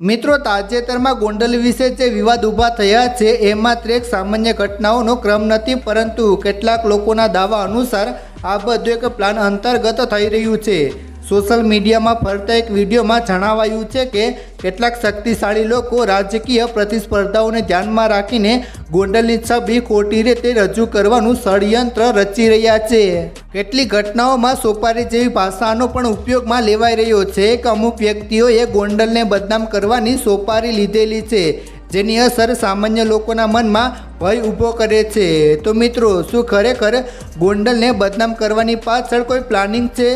મિત્રો, તાજેતરમાં ગોંડલ વિશે જે વિવાદ ઊભા થયા છે, એ માત્ર એક સામાન્ય ઘટનાઓનો ક્રમ નથી, પરંતુ કેટલાક લોકોના દાવા અનુસાર આ બધું એક પ્લાન અંતર્ગત થઈ રહ્યું છે. સોશિયલ મીડિયામાં ફરતા એક વિડીયોમાં જણાવાયું છે કે કેટલાક શક્તિશાળી લોકો રાજકીય પ્રતિસ્પર્ધાઓને ધ્યાનમાં રાખીને ગોંડલની છબી ખોટી રીતે રજૂ કરવાનું ષડયંત્ર રચી રહ્યા છે. કેટલીક ઘટનાઓમાં સોપારી જેવી ભાષાનો પણ ઉપયોગમાં લેવાઈ રહ્યો છે. કે અમુક વ્યક્તિઓએ ગોંડલને બદનામ કરવાની સોપારી લીધેલી છે, જેની અસર સામાન્ય લોકોના મનમાં ભય ઊભો કરે છે. તો મિત્રો, શું ખરેખર ગોંડલને બદનામ કરવાની પાછળ કોઈ પ્લાનિંગ છે?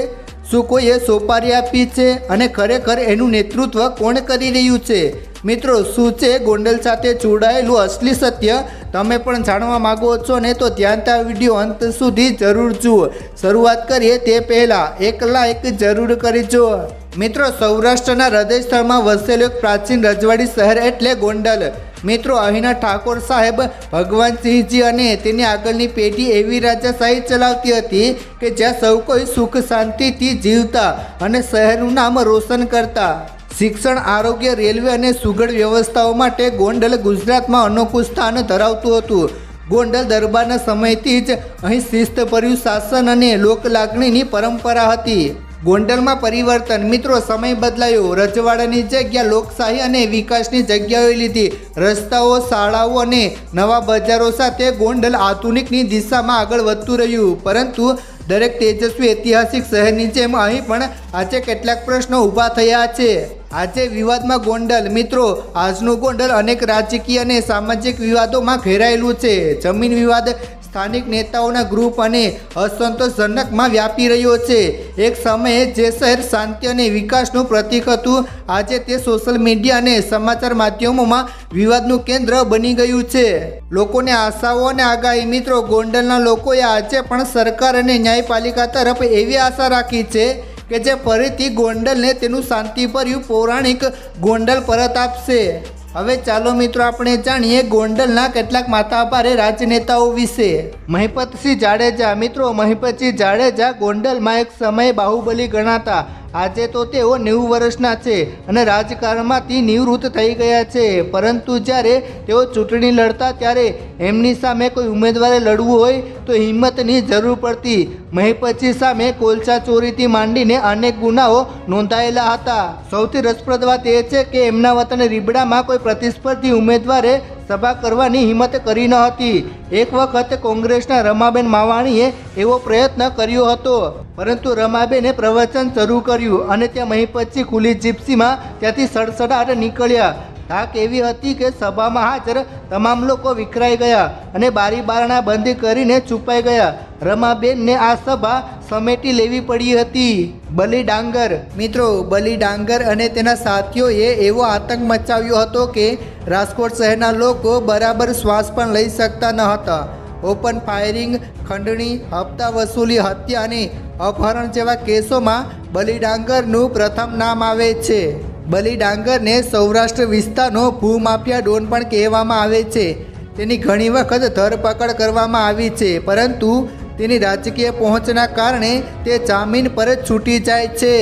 શું કોઈએ સોપારી આપી છે અને ખરેખર એનું નેતૃત્વ કોણ કરી રહ્યું છે? મિત્રો, શું છે ગોંડલ સાથે જોડાયેલું અસલી સત્ય? તમે પણ જાણવા માગો છો ને તો ધ્યાનથી આ વીડિયો અંત સુધી જરૂર જુઓ. શરૂઆત કરીએ તે પહેલાં એક લાઈક જરૂર જુઓ મિત્રો, સૌરાષ્ટ્રના હૃદયસ્થળમાં વસેલું એક પ્રાચીન રજવાડી શહેર એટલે ગોંડલ. મિત્રો, અહીંના ઠાકોર સાહેબ ભગવાનસિંહજી અને તેની આગળની પેઢી એવી રાજાશાહી ચલાવતી હતી કે જ્યાં સૌ કોઈ સુખ શાંતિથી જીવતા અને શહેરનું નામ રોશન કરતા. શિક્ષણ, આરોગ્ય, રેલવે અને સુગડ વ્યવસ્થાઓ માટે ગોંડલ ગુજરાતમાં અનોખું સ્થાન ધરાવતું હતું. ગોંડલ દરબારના સમયથી જ અહીં શિસ્તભર્યું શાસન અને લોકલાગણીની પરંપરા હતી. ગોંડલમાં પરિવર્તન. મિત્રો, સમય બદલાયો. રજવાડાની જગ્યા લોકશાહી અને વિકાસની જગ્યાએ લીધી. રસ્તાઓ, શાળાઓ અને નવા બજારો સાથે ગોંડલ આધુનિકની દિશામાં આગળ વધતું રહ્યું. પરંતુ દરેક તેજસ્વી ઐતિહાસિક શહેરની જેમ અહીં પણ આજે કેટલાક પ્રશ્નો ઊભા થયા છે. આજે વિવાદમાં ગોંડલ. મિત્રો, આજનું ગોંડલ અનેક રાજકીય અને સામાજિક વિવાદોમાં ઘેરાયેલું છે. જમીન વિવાદ સ્થાનિક નેતાઓના ગ્રુપ અને અસંતોષજનકમાં વ્યાપી રહ્યો છે. એક સમયે જે શહેર શાંતિ અને વિકાસનું પ્રતીક હતું, આજે તે સોશિયલ મીડિયા અને સમાચાર માધ્યમોમાં વિવાદનું કેન્દ્ર બની ગયું છે. લોકોને આશાઓ અને આગાહી, મિત્રો, ગોંડલના લોકોએ આજે પણ સરકાર અને ન્યાયપાલિકા તરફ એવી આશા રાખી છે કે જે ફરીથી ગોંડલને તેનું શાંતિભર્યું પૌરાણિક ગોંડલ પરત આપશે. હવે ચાલો મિત્રો, આપણે જાણીએ ગોંડલના કેટલાક માતાભારે રાજનેતાઓ વિશે. મહિપતસિંહ જાડેજા, મિત્રો, મહિપતસિંહ જાડેજા ગોંડલમાં એક સમયે બાહુબલી ગણાતા આજે તો તેઓ નેવું વર્ષના છે અને રાજકારણમાંથી નિવૃત્ત થઈ ગયા છે. પરંતુ જ્યારે તેઓ ચૂંટણી લડતા ત્યારે એમની સામે કોઈ ઉમેદવારે લડવું હોય તો હિંમતની જરૂર પડતી. મહિપતસિંહ સામે કોલસા ચોરીથી માંડીને અનેક ગુનાઓ નોંધાયેલા હતા. સૌથી રસપ્રદ વાત એ છે કે એમના વતન રીબડામાં કોઈ પ્રતિસ્પર્ધી ઉમેદવારે સભા કરવાની હિંમત કરી ન હતી. એક વખત કોંગ્રેસના રમાબેન માવાણીએ એવો પ્રયત્ન કર્યો હતો. પરંતુ રમાબેને પ્રવચન શરૂ કર્યું અને ત્યાં મહિપતસિંહ ખુલ્લી જીપ્સીમાં ત્યાંથી સડસડાટ નીકળ્યા. થાક એવી હતી કે સભામાં હાજર તમામ લોકો વિખરાઈ ગયા અને બારી બારણા બંધ કરીને છુપાઈ ગયા. રમાબેનને આ સભા સમેટી લેવી પડી હતી. બલી ડાંગર. મિત્રો, બલી ડાંગર અને તેના સાથીઓએ એવો આતંક મચાવ્યો હતો કે રાજકોટ શહેરના લોકો બરાબર શ્વાસ પણ લઈ શકતા ન હતા. ઓપન ફાયરિંગ, ખંડણી, હપ્તા વસૂલી, હત્યા અને અપહરણ જેવા કેસોમાં બલી ડાંગરનું પ્રથમ નામ આવે છે. બલી ડાંગરને સૌરાષ્ટ્ર વિસ્તારનો ભૂમાફિયા ડોન પણ કહેવામાં આવે છે. તેની ઘણી વખત ધરપકડ કરવામાં આવી છે, પરંતુ તેની રાજકીય પહોંચના કારણે તે જામીન પર જ છૂટી જાય છે.